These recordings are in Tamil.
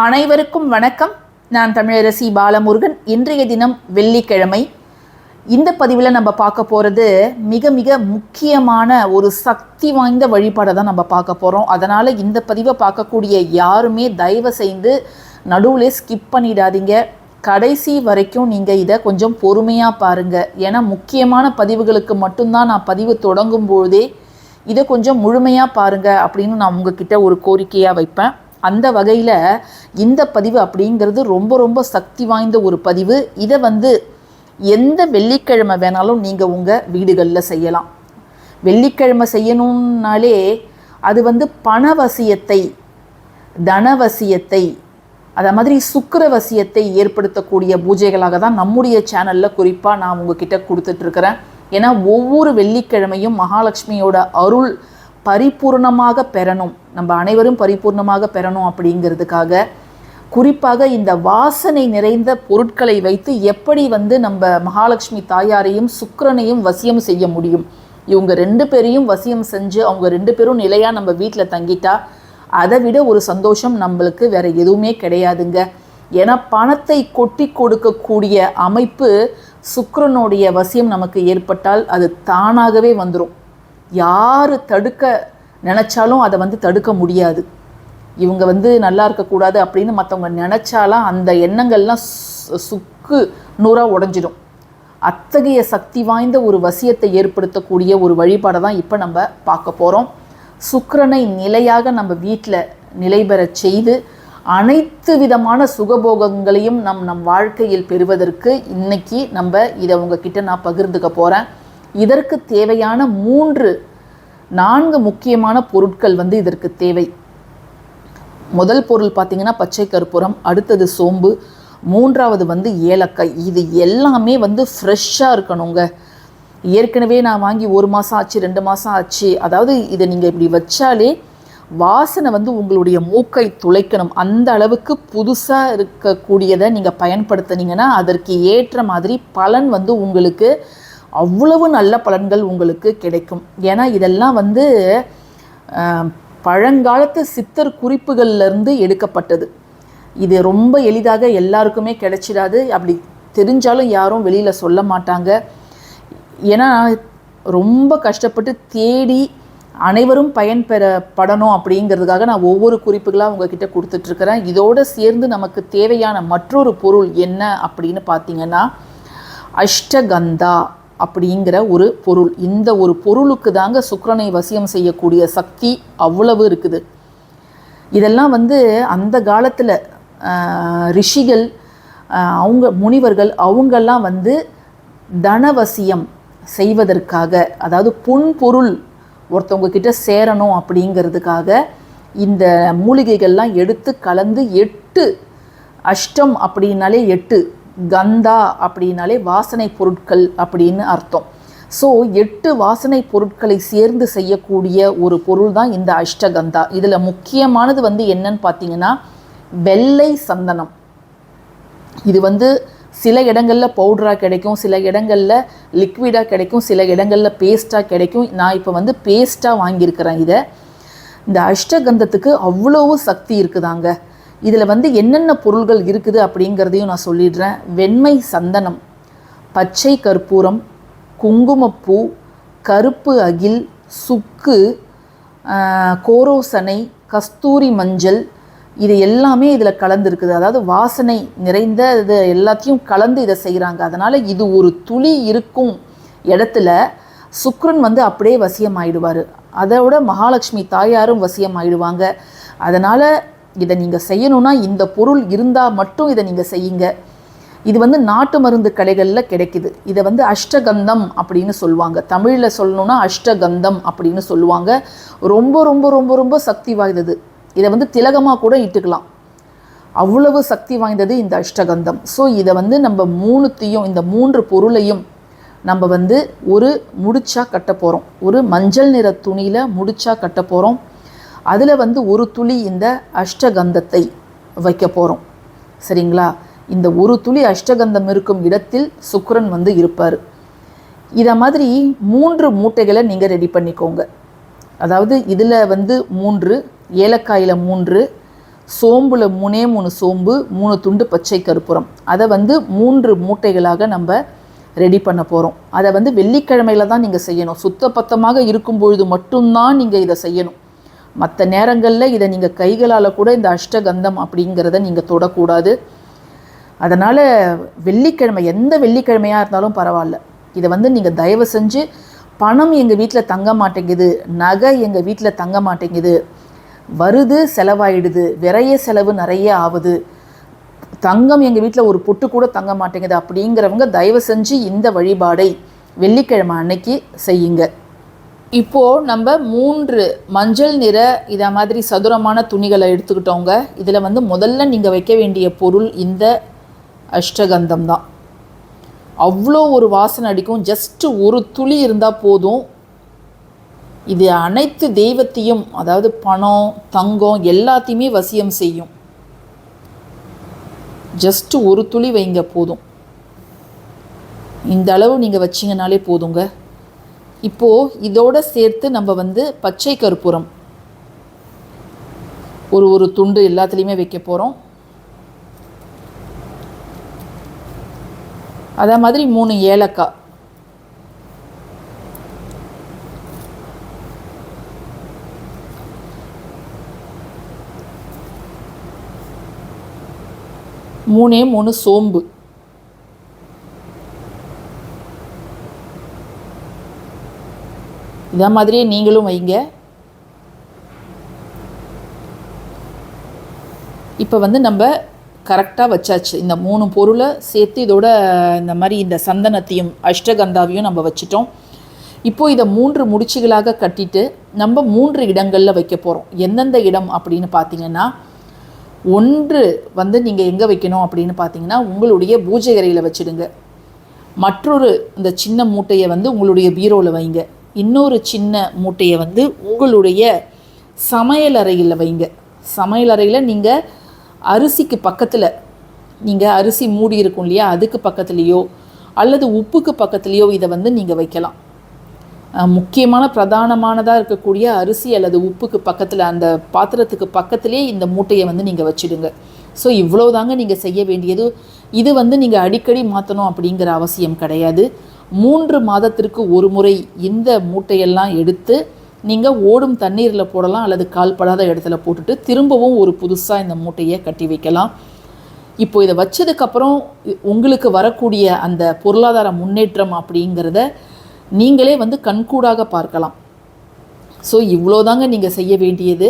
அனைவருக்கும் வணக்கம். நான் தமிழரசி பாலமுருகன். இன்றைய தினம் வெள்ளிக்கிழமை. இந்த பதிவில் நம்ம பார்க்க போகிறது மிக மிக முக்கியமான ஒரு சக்தி வாய்ந்த வழிபாடை தான் நம்ம பார்க்க போகிறோம் அதனால் இந்த பதிவை பார்க்கக்கூடிய யாருமே தயவு செய்து நடுவில் ஸ்கிப் பண்ணிடாதீங்க. கடைசி வரைக்கும் நீங்கள் இதை கொஞ்சம் பொறுமையாக பாருங்கள் ஏன்னா முக்கியமான பதிவுகளுக்கு மட்டும்தான் நான் பதிவு தொடங்கும் பொழுதே இதை கொஞ்சம் முழுமையாக பாருங்கள் அப்படின்னு நான் உங்ககிட்ட ஒரு கோரிக்கையாக வைப்பேன். அந்த வகையில் இந்த பதிவு அப்படிங்கிறது ரொம்ப ரொம்ப சக்தி வாய்ந்த ஒரு பதிவு. இதை வந்து எந்த வெள்ளிக்கிழமை வேணாலும் நீங்கள் உங்கள் வீடுகளில் செய்யலாம். வெள்ளிக்கிழமை செய்யணும்னாலே அது வந்து பணவசியத்தை தனவசியத்தை அதை மாதிரி சுக்கரவசியத்தை ஏற்படுத்தக்கூடிய பூஜைகளாக தான் நம்முடைய சேனலில் குறிப்பாக நான் உங்ககிட்ட கொடுத்துட்ருக்கிறேன். ஏன்னா ஒவ்வொரு வெள்ளிக்கிழமையும் மகாலட்சுமியோட அருள் பரிபூர்ணமாக பெறணும். நம்ம அனைவரும் பரிபூர்ணமாக பெறணும் அப்படிங்கிறதுக்காக குறிப்பாக இந்த வாசனை நிறைந்த பொருட்களை வைத்து எப்படி வந்து நம்ம மகாலட்சுமி தாயாரையும் சுக்கரனையும் வசியம் செய்ய முடியும்? இவங்க ரெண்டு பேரையும் வசியம் செஞ்சு அவங்க ரெண்டு பேரும் நிலையாக நம்ம வீட்டில் தங்கிட்டா அதை விட ஒரு சந்தோஷம் நம்மளுக்கு வேற எதுவுமே கிடையாதுங்க. ஏன்னா பணத்தை கொட்டி கொடுக்கக்கூடிய அமைப்பு சுக்கரனுடைய வசியம் நமக்கு ஏற்பட்டால் அது தானாகவே வந்துடும் யார் தடுக்க நினச்சாலும் அதை வந்து தடுக்க முடியாது. இவங்க வந்து நல்லா இருக்கக்கூடாது அப்படின்னு மற்றவங்க நினச்சாலாம் அந்த எண்ணங்கள்லாம் சு- சுக்கு நூறாக உடஞ்சிடும். அத்தகைய சக்தி வாய்ந்த ஒரு வசியத்தை ஏற்படுத்தக்கூடிய ஒரு வழிபாடை தான் இப்போ நம்ம பார்க்க போகிறோம் சுக்கரனை நிலையாக நம்ம வீட்டில் நிலை செய்து அனைத்து விதமான சுகபோகங்களையும் நம் நம் வாழ்க்கையில் பெறுவதற்கு இன்னைக்கு நம்ம இதை உங்ககிட்ட நான் பகிர்ந்துக்க போகிறேன் இதற்கு தேவையான மூன்று நான்கு முக்கியமான பொருட்கள் வந்து இதற்கு தேவை. முதல் பொருள் பார்த்திங்கன்னா பச்சை கற்பூரம் அடுத்தது சோம்பு மூன்றாவது வந்து ஏலக்காய். இது எல்லாமே வந்து ஃப்ரெஷ்ஷாக இருக்கணுங்க. ஏற்கனவே நான் வாங்கி ஒரு மாதம் ஆச்சு ரெண்டு மாதம் ஆச்சு. அதாவது இதை நீங்கள் இப்படி வச்சாலே வாசனை வந்து உங்களுடைய மூக்கை துளைக்கணும். அந்த அளவுக்கு புதுசாக இருக்கக்கூடியதை நீங்கள் பயன்படுத்துனீங்கன்னா அதற்கு ஏற்ற மாதிரி பலன் வந்து உங்களுக்கு அவ்வளவு நல்ல பலன்கள் உங்களுக்கு கிடைக்கும். ஏன்னா இதெல்லாம் வந்து பழங்காலத்து சித்தர் குறிப்புகள்லேருந்து எடுக்கப்பட்டது. இது ரொம்ப எளிதாக எல்லாருக்குமே கிடைச்சிடாது. அப்படி தெரிஞ்சாலும் யாரும் வெளியில் சொல்ல மாட்டாங்க. ஏன்னா ரொம்ப கஷ்டப்பட்டு தேடி அனைவரும் பயன்பெற படணும் அப்படிங்கிறதுக்காக நான் ஒவ்வொரு குறிப்புகளாக உங்ககிட்ட கொடுத்துட்ருக்கிறேன். இதோடு சேர்ந்து நமக்கு தேவையான மற்றொரு பொருள் என்ன அப்படின்னு பார்த்தீங்கன்னா அஷ்டகந்தா. அப்படிங்கிற ஒரு பொருள். இந்த ஒரு பொருளுக்கு தாங்க சுக்கரனை வசியம் செய்யக்கூடிய சக்தி அவ்வளவு இருக்குது. இதெல்லாம் வந்து அந்த காலத்தில் ரிஷிகள் அவங்க முனிவர்கள் அவங்கெல்லாம் வந்து தனவசியம் செய்வதற்காக அதாவது புன்பொருள் ஒருத்தவங்க கிட்ட சேரணும் அப்படிங்கிறதுக்காக இந்த மூலிகைகள்லாம் எடுத்து கலந்து எட்டு அஷ்டம் அப்படின்னாலே எட்டு. கந்தா அப்படின்னாலே வாசனை பொருட்கள் அப்படின்னு அர்த்தம். ஸோ எட்டு வாசனை பொருட்களை சேர்ந்து செய்யக்கூடிய ஒரு பொருள் தான் இந்த அஷ்டகந்தா. இதில் முக்கியமானது வந்து என்னன்னு பார்த்தீங்கன்னா வெள்ளை சந்தனம். இது வந்து சில இடங்களில் பவுடராக கிடைக்கும் சில இடங்களில் லிக்விடாக கிடைக்கும் சில இடங்களில் பேஸ்ட்டாக கிடைக்கும். நான் இப்போ வந்து பேஸ்ட்டாக வாங்கியிருக்கிறேன் இதை. இந்த அஷ்டகந்தத்துக்கு அவ்வளவு சக்தி இருக்குதாங்க. இதில் வந்து என்னென்ன பொருள்கள் இருக்குது அப்படிங்கிறதையும் நான் சொல்லிடுறேன். வெண்மை சந்தனம் பச்சை கற்பூரம் குங்குமப்பூ கருப்பு அகில் சுக்கு கோரோசனை கஸ்தூரி மஞ்சள் இது எல்லாமே இதில் கலந்துருக்குது. அதாவது வாசனை நிறைந்த இது எல்லாத்தையும் கலந்து இதை செய்கிறாங்க அதனால் இது ஒரு துளி இருக்கும் இடத்துல சுக்ரன் வந்து அப்படியே வசியம் ஆயிடுவார் அதோட மகாலட்சுமி தாயாரும் வசியம் ஆயிடுவாங்க அதனால் இதை நீங்கள் செய்யணும்னா இந்த பொருள் இருந்தால் மட்டும் இதை நீங்கள் செய்யுங்க. இது வந்து நாட்டு மருந்து கடைகளில் கிடைக்குது. இதை வந்து அஷ்டகந்தம் அப்படின்னு சொல்லுவாங்க. தமிழில் சொல்லணும்னா அஷ்டகந்தம் அப்படின்னு சொல்லுவாங்க. ரொம்ப ரொம்ப ரொம்ப ரொம்ப சக்தி வாய்ந்தது. இதை வந்து திலகமாக கூட இட்டுக்கலாம். அவ்வளவு சக்தி வாய்ந்தது இந்த அஷ்டகந்தம். ஸோ இதை வந்து நம்ம மூணுத்தையும் இந்த மூன்று பொருளையும் நம்ம வந்து ஒரு முடிச்சா கட்ட போகிறோம் ஒரு மஞ்சள் நிற துணியில் முடிச்சா கட்ட போகிறோம் அதில் வந்து ஒரு துளி இந்த அஷ்டகந்தத்தை வைக்க போகிறோம் சரிங்களா? இந்த ஒரு துளி அஷ்டகந்தம் இருக்கும் இடத்தில் சுக்கரன் வந்து இருப்பார். இதை மாதிரி மூன்று மூட்டைகளை நீங்கள் ரெடி பண்ணிக்கோங்க. அதாவது இதில் வந்து மூன்று ஏலக்காயில் மூன்று சோம்பில் மூணே மூணு சோம்பு மூணு துண்டு பச்சை கற்பூரம் அதை வந்து மூன்று மூட்டைகளாக நம்ம ரெடி பண்ண போகிறோம் அதை வந்து வெள்ளிக்கிழமையில தான் நீங்கள் செய்யணும். சுத்தபத்தமாக இருக்கும் பொழுது மட்டும்தான் நீங்கள் இதை செய்யணும். மற்ற நேரங்களில் இதை நீங்கள் கைகளால் கூட இந்த அஷ்டகந்தம் அப்படிங்கிறத நீங்கள் தொடக்கூடாது. அதனால் வெள்ளிக்கிழமை எந்த வெள்ளிக்கிழமையாக இருந்தாலும் பரவாயில்ல. இதை வந்து நீங்கள் தயவு செஞ்சு பணம் எங்கள் வீட்டில் தங்க மாட்டேங்குது நகை எங்கள் வீட்டில் தங்க மாட்டேங்குது வருது செலவாயிடுது விரைய செலவு நிறைய ஆகுது தங்கம் எங்கள் வீட்டில் ஒரு பொட்டு கூட தங்க மாட்டேங்குது அப்படிங்கிறவங்க தயவு செஞ்சு இந்த வழிபாடை வெள்ளிக்கிழமை அன்னைக்கு செய்யுங்க. இப்போது நம்ம மூன்று மஞ்சள் நிற இதை மாதிரி சதுரமான துணிகளை எடுத்துக்கிட்டோங்க. இதில் வந்து முதல்ல நீங்கள் வைக்க வேண்டிய பொருள் இந்த அஷ்டகந்தம் தான். அவ்வளோ ஒரு வாசனை அடிக்கும். ஜஸ்ட் ஒரு துளி இருந்தால் போதும். இது அனைத்து தெய்வத்தையும் அதாவது பணம் தங்கம் எல்லாத்தையுமே வசியம் செய்யும். ஜஸ்ட் ஒரு துளி வைங்க போதும். இந்த அளவு நீங்கள் வச்சிங்கனாலே போதுங்க. இப்போது இதோடு சேர்த்து நம்ம வந்து பச்சை கற்பூரம். ஒரு ஒரு துண்டு எல்லாத்துலேயுமே வைக்க போகிறோம் அதே மாதிரி மூணு ஏலக்காய். மூணே மூணு சோம்பு. இதே மாதிரியே நீங்களும் வைங்க. இப்போ வந்து நம்ம கரெக்டாக வச்சாச்சு. இந்த மூணு பொருளை சேர்த்து இதோட இந்த மாதிரி இந்த சந்தனத்தையும் அஷ்டகந்தாவையும் நம்ம வச்சிட்டோம். இப்போது இதை மூன்று முடிச்சுகளாக கட்டிட்டு நம்ம மூன்று இடங்களில் வைக்க போகிறோம் எந்தெந்த இடம் அப்படின்னு பார்த்தீங்கன்னா ஒன்று வந்து நீங்கள் எங்கே வைக்கணும் அப்படின்னு பார்த்தீங்கன்னா உங்களுடைய பூஜை அறையில் வச்சிடுங்க. மற்றொரு இந்த சின்ன மூட்டையை வந்து உங்களுடைய பீரோவில் வைங்க. இன்னொரு சின்ன மூட்டையை வந்து உங்களுடைய சமையல் அறையில் வைங்க. சமையல் அறையில் நீங்கள் அரிசிக்கு பக்கத்தில் நீங்கள் அரிசி மூடி இருக்கும் இல்லையா அதுக்கு பக்கத்துலேயோ அல்லது உப்புக்கு பக்கத்துலேயோ இதை வந்து நீங்கள் வைக்கலாம். முக்கியமான பிரதானமானதாக இருக்கக்கூடிய அரிசி அல்லது உப்புக்கு பக்கத்தில் அந்த பாத்திரத்துக்கு பக்கத்துலேயே இந்த மூட்டையை வந்து நீங்கள் வச்சுடுங்க. ஸோ இவ்வளோதாங்க நீங்கள் செய்ய வேண்டியது. இது வந்து நீங்கள் அடிக்கடி மாற்றணும் அப்படிங்கிற அவசியம் கிடையாது. மூன்று மாதத்திற்கு ஒரு முறை இந்த மூட்டையெல்லாம் எடுத்து நீங்கள் ஓடும் தண்ணீரில் போடலாம் அல்லது கால்படாத இடத்துல போட்டுட்டு திரும்பவும் ஒரு புதுசாக இந்த மூட்டையை கட்டி வைக்கலாம். இப்போ இதை வச்சதுக்கப்புறம் உங்களுக்கு வரக்கூடிய அந்த பொருளாதார முன்னேற்றம் அப்படிங்கிறத நீங்களே வந்து கண்கூடாக பார்க்கலாம். ஸோ இவ்வளோதாங்க நீங்கள் செய்ய வேண்டியது.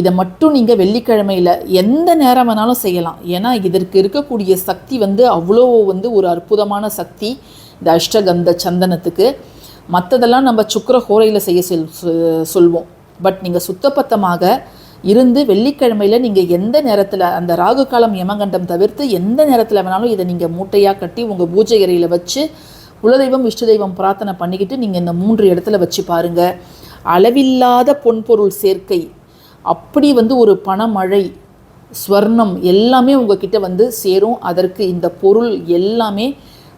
இதை மட்டும் நீங்கள் வெள்ளிக்கிழமையில் எந்த நேரம் வேணாலும் செய்யலாம். ஏன்னா இதற்கு இருக்கக்கூடிய சக்தி வந்து அவ்வளோ வந்து ஒரு அற்புதமான சக்தி. இந்த அஷ்டகந்த சந்தனத்துக்கு மற்றதெல்லாம் நம்ம சுக்கர ஹோரையில் செய்ய சொல் சொ- சொல்வோம். பட் நீங்கள் சுத்தப்பத்தமாக இருந்து வெள்ளிக்கிழமையில் நீங்கள் எந்த நேரத்தில் அந்த ராகு காலம் யமகண்டம் தவிர்த்து எந்த நேரத்தில் வேணாலும் இதை நீங்கள் மூட்டையாக கட்டி உங்கள் பூஜை அறையில் வச்சு குலதெய்வம் இஷ்ட தெய்வம் பிரார்த்தனை பண்ணிக்கிட்டு நீங்கள் இந்த மூன்று இடத்துல வச்சு பாருங்கள் அளவில்லாத பொன்பொருள் சேர்க்கை அப்படி வந்து ஒரு பணமழை ஸ்வர்ணம் எல்லாமே உங்ககிட்ட வந்து சேரும். அதற்கு இந்த பொருள் எல்லாமே